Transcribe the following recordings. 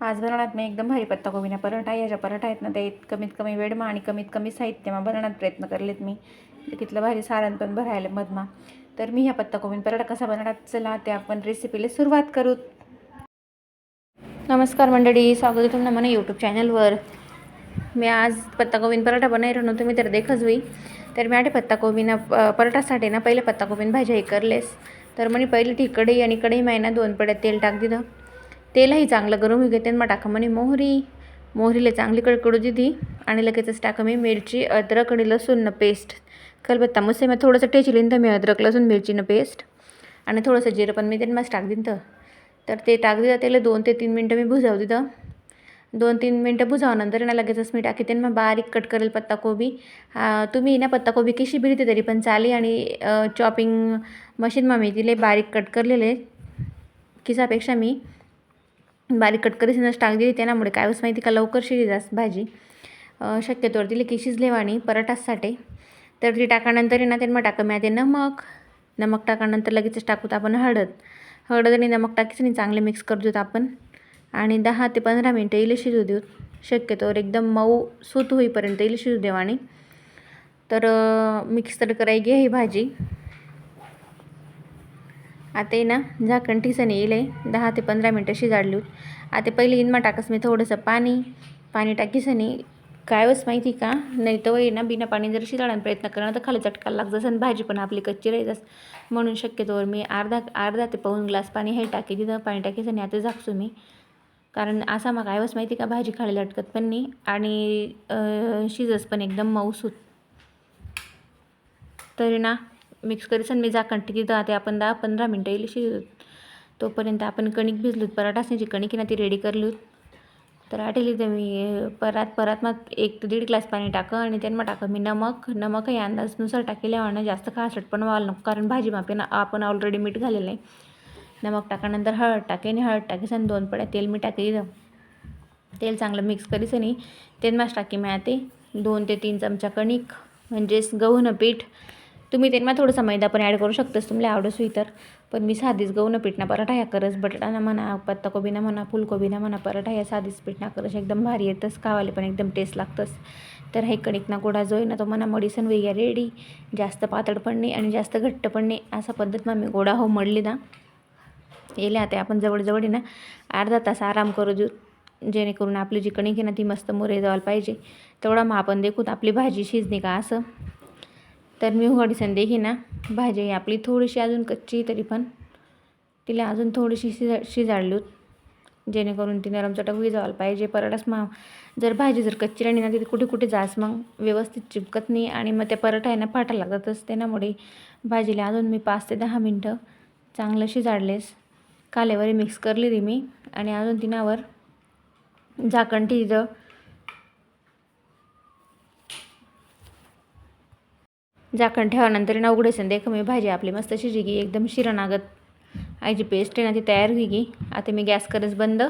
आज बनवण्यात मी एकदम भारी पत्ताकोबीना पराठा याच्या पराठा आहेत ना ते कमीत कमी वेळमा आणि कमीत कमी साहित्यमा बनवण्यात प्रयत्न करलेत मी. तिथलं भारी सारण पण भरायला मधमा. तर मी ह्या पत्ताकोबीन पराठा कसा बनवण्यात चला ते आपण रेसिपीला सुरुवात करू. नमस्कार मंडळी स्वागत आहे तुम्हाला मला यूट्यूब चॅनलवर मी आज पत्ताकोबीन पराठा बनायला ना तुम्ही तर देखच होई तर मी आठे पत्ताकोबीना प- पराठासाठी ना पहिले पत्ताकोबीन भाज्या हे करलेस. तर म्हणे पहिले ती कढई आणि कढई ना दोन पड्यात तेल टाक दिलं तेलही चांगलं गरम होऊ घेते मग टाका म्हणे मोहरी. मोहरीला चांगली कडकडू दिली आणि लगेचच टाका मी मिरची अद्रक आणि लसूणनं पेस्ट. कलबत्ता मस्त मग थोडंसं टेचलीन तर मी अद्रक लसूण मिरचीनं पेस्ट. आणि थोडंसं जिरं पण मी त्यांना टाक दिन तर तर ते टाक दिलं त्याला दोन ते तीन मिनटं मी भुजाव दिलं. दोन तीन मिनटं भुजावनंतर ना लगेचच मी टाकी त्यांना बारीक कट करेल पत्ताकोबी. हा, तुम्ही ना पत्ताकोबी कशी बिरते तरी पण चाली आणि चॉपिंग मशीनमा मी तिले बारीक कट करलेले. किसापेक्षा मी बारीक कट करीसनच टाक दिली त्यामुळे काय होस माहिती का? लवकर शिरी जास भाजी. शक्यतोवर दिली की शिजलेवाणी पराठासाठी तर ती टाकानंतर ना त्यांना टाका मी ते नमक. नमक टाकानंतर लगेचच टाकूत आपण हळद. हळद आणि नमक टाकीच आणि चांगले मिक्स कर देऊत आपण. आणि दहा ते पंधरा मिनटं इले शिजू देऊ शक्यतोवर एकदम मऊ सूत होईपर्यंत इले शिजू देवाणी तर मिक्स तर करायची घे ही भाजी. आता ना झाकण ठिसण येईल दहा ते पंधरा मिनटं शिजाडली आता पहिले इनमा टाकस मी थोडंसं पाणी. पाणी टाकीसनी काय माहिती का? नाही तर वय ना बिना पाणी जर शिजाडायला प्रयत्न करणार तर खाली चटका लागत आणि भाजी पण आपली कच्ची राहीतस. म्हणून शक्यतोवर मी अर्धा अर्धा ते पाऊन ग्लास पाणी हे टाकी तिथं पाणी टाकीसनी आता झाकसू मी. कारण असा मग काय माहिती का? भाजी खाली लटकत पण नाही आणि शिजस पण एकदम मऊसूत तरी ना मिक्स करीसन मी झाकण टिकी ते आपण दहा पंधरा मिनटं येईल शिजत तोपर्यंत आपण कणिक भिजलूत पराठा असण्याची कणिक आहे ना ती रेडी करलूत. तर आठवली तर मी परात परात मग एक ते दीड ग्लास पाणी टाकं आणि त्यांना टाकं. मी नमक नमकही अंदाजनुसार टाकेले आणि जास्त खासट पण व्हायला नको कारण भाजी मापे आपण ऑलरेडी मीठ घालेलं आहे. नमक टाकानंतर हळद टाके आणि हळद टाकेस दोन पड्या तेल मी टाके इथं. तेल चांगलं मिक्स करीस आणि तेलमाच टाकी मी दोन ते तीन चमचा कणिक म्हणजेच गहूनं पीठ तुम्ही त्यांना थोडंसं मैदा पण ॲड करू शकतस. तुम्हाला आवडस होई तर. पण मी साधीच गहूनं पीठ ना पराठा ह्या करस. बटाटा म्हणा पत्ताकोबीना म्हणा फुलकोबीना म्हणा पराठा या साधीच पीठ ना करस. एकदम भारी येतंच खावाले पण एकदम टेस्ट लागतंच तर हे कणिक ना गोडा जो आहे ना तो म्हणा मडिसन वेगळ्या रेडी जास्त पातळ पण नाही आणि जास्त घट्ट पण नाही. असा पद्धत मग मी गोडा हो मडली ना. येले आता आपण जवळजवळ आहे ना अर्धा तास आराम करू देऊ. जेणेकरून आपली जी कणिक आहे ना ती मस्त मोरे जायला पाहिजे. तेवढा मग आपण देखूत आपली भाजी शिजणे का असं. तर मी उघडीसन देखी ना भाजी आपली. थोडीशी अजून कच्ची तरी पण. तिला अजून थोडीशी शिजा शिजाडली जेणेकरून ती नरम चटक विजावायला पाहिजे. पराठाच मग जर भाजी जर कच्ची राणी ना तिथे कुठे कुठे जास मग व्यवस्थित चिपकत नाही आणि मग त्या पराठा आहे ना फाटा लागतच. त्यामुळे भाजीला अजून मी पाच ते दहा मिनटं चांगलं शिजाडलेस. कालेवरी मिक्स करली ती मी. आणि अजून तिनावर झाकण ठेवलं. झाकण ठेवानंतर ना उघडेसन देख मी भाजी आपली मस्त शिजी गी एकदम शिरणागत. आईची पेस्ट आहे ना ती तयार होई गी आता मी गॅस करच बंद.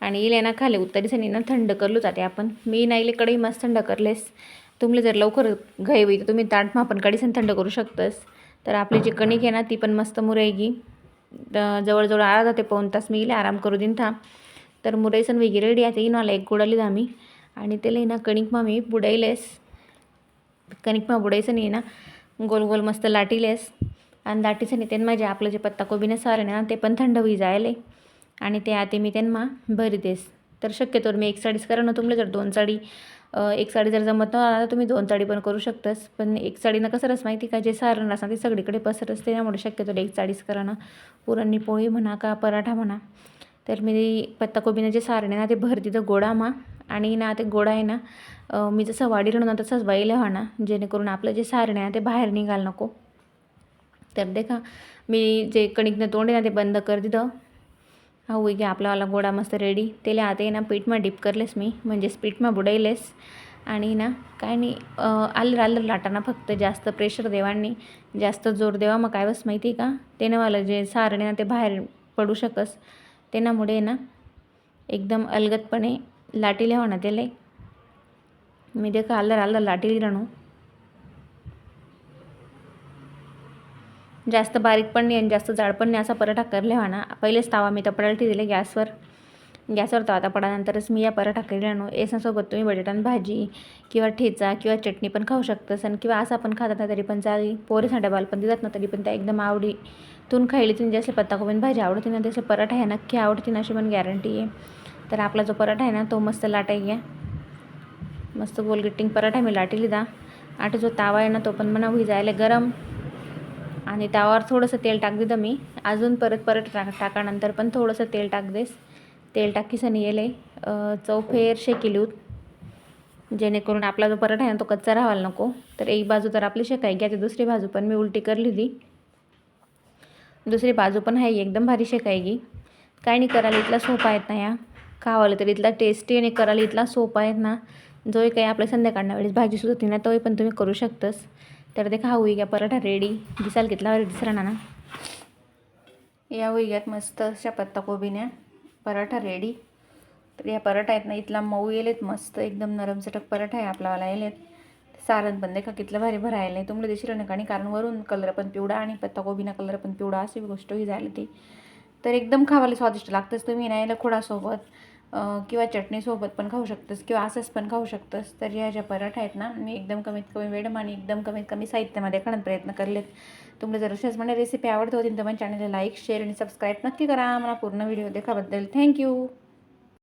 आणि इले ना खाली उत्तरीसनी ना थंड करलो जाते आपण. मी ना इले कढई मस्त थंड करलेस. तुम्ही जर लवकर घाई होई तर तुम्ही ताटमा पण कडीसन थंड करू शकतस. तर आपली जी कणिक आहे ना ती पण मस्त मुरायगी जवळजवळ अर्धा ते पाऊण तास मी इले आराम करू देईन था तर मुरईसन वेगळी रेडी आहे. इनवाला एक गुडाली आम्ही. आणि त्याला ना कणिकमा मी बुडाईलेस कणिकमा बुडायचं नाही ना. गोल गोल मस्त लाटीलेस. आणि लाटीचं नाही त्यांना जे आपलं जे पत्ताकोबीनं सारण आहे ना ते पण थंड होई जायले. आणि ते आते मी त्यांना भरी देस. तर शक्यतोवर मी एक साडीच करा ना तुम्हाला जर दोन साडी एक साडी जर जमत नव्हता तर तुम्ही दोन साडी पण करू शकतास. पण एक साडीनं कसं रस माहिती का जे सारण असं ते सगळीकडे पसरत असते त्यामुळे शक्यतो एक साडीच करा ना. पुरणनी पोळी म्हणा का पराठा म्हणा. तर मी पत्ताकोबीनं जे सारण आहे ना ते भर तर गोडामा. आणि ना ते गोडा आहे ना मी जसं वाढीलं ना तसंच वाईला व्हा जेणेकरून आपलं जे सारण आहे ना ते बाहेर निघाल नको. तर देखा मी जे कणिकनं तोंड आहे ना ते बंद कर दिलं हा होई की आपलावाला गोडा मस्त रेडी त्याला आता आहे ना पीठमा डिप करलेस मी म्हणजेच पीठमा बुडाईलेस. आणि ना काय नाही आलर आलर लाटाना फक्त जास्त प्रेशर देवांनी जास्त जोर देवा मग काय बस माहिती आहे का? तेनंवालं मला जे सारणे ना ते बाहेर पडू शकस. त्यामुळे ना एकदम अलगदपणे लाटी लिहा ना त्याला? मी देखा आल्लर आल्लर लाटी जास्त बारीक पण नाही आणि जास्त जाड पण नाही असा पराठा करले ना. पहिलेच तावा मी तपडायला दिले गॅसवर. गॅसवर तवा पडानंतरच मी या पराठा केल्यानं एसनसोबत तुम्ही बटाटान भाजी किंवा ठेचा किंवा चटणी पण खाऊ शकतस आणि किंवा असं पण खातात ना तरी पण चालेल. पोरेसा डबाल पण देतात ना तरी पण त्या एकदम आवडी तून खायली तुम्ही जसे पत्ताकोबीन भाजी आवडते ना तसे पराठा ह्या नक्की आवडते ना अशी पण गॅरंटी आहे. तर आपला जो पराठा आहे ना तो मस्त लाटाय घ्या. मस्त गोलगिट्टिंग पराठा मी लाटी लिदा आणि जो तावा आहे ना तो पण म्हणा होई जायला गरम. आणि तावावर थोडंसं तेल टाक दिलं मी. अजून परत परत टाक टाकानंतर पण थोडंसं तेल टाक देस. तेल टाकीसन येले. चव फेरशे जेणेकरून आपला जो पराठा आहे ना तो कच्चा राहायला नको. तर एक बाजू तर आपली शेकाय घ्या. तर दुसरी बाजू पण मी उलटी करली ती. दुसरी बाजू पण आहे एकदम भारी शेकाय गी काय नाही करायला इथला सोपा येत नाही या. खावाला तर इथला टेस्टी आणि करायला इथला सोपा आहेत ना. जोही काही आपल्या संध्याकाळना वेळेस भाजीसुद्धा होती ना तोही पण तुम्ही करू शकतस. तर ते खाऊ घ्या पराठा रेडी दिसाल घेतला दिसरा ना. या होई घ्यात मस्त अशा पत्ताकोबीन्या. पराठा रेडी तर या पराठा आहेत ना इथला मऊ येलेत मस्त. एकदम नरम चटक पराठा आहे आपलावाला येलेत. सारण पण देखा कितलं भारी भरायला आहे तुम्हाला दिसलं नका आणि कारण वरून कलर पण पिवळा आणि पत्ताकोबीना कलर पण पिवळा अशी गोष्ट ही झाली ती. तर एकदम खावायला स्वादिष्ट लागतंच तुम्ही नाही खोडासोबत. किंवा चटणीसोबत पण खाऊ शकतस किंवा असंच पण खाऊ शकतस तर ह्या ज्या पराठा आहेत ना मी एकदम कमीत कमी वेळ आणि एकदम कमीत कमी साहित्यामध्ये खाण्याचा प्रयत्न करलेत. तुम्हाला जर अशाच म्हणजे रेसिपी आवडत होती तर पण चॅनलला लाईक शेअर आणि सबस्क्राईब नक्की करा. मला पूर्ण व्हिडिओ देखाबद्दल थँक्यू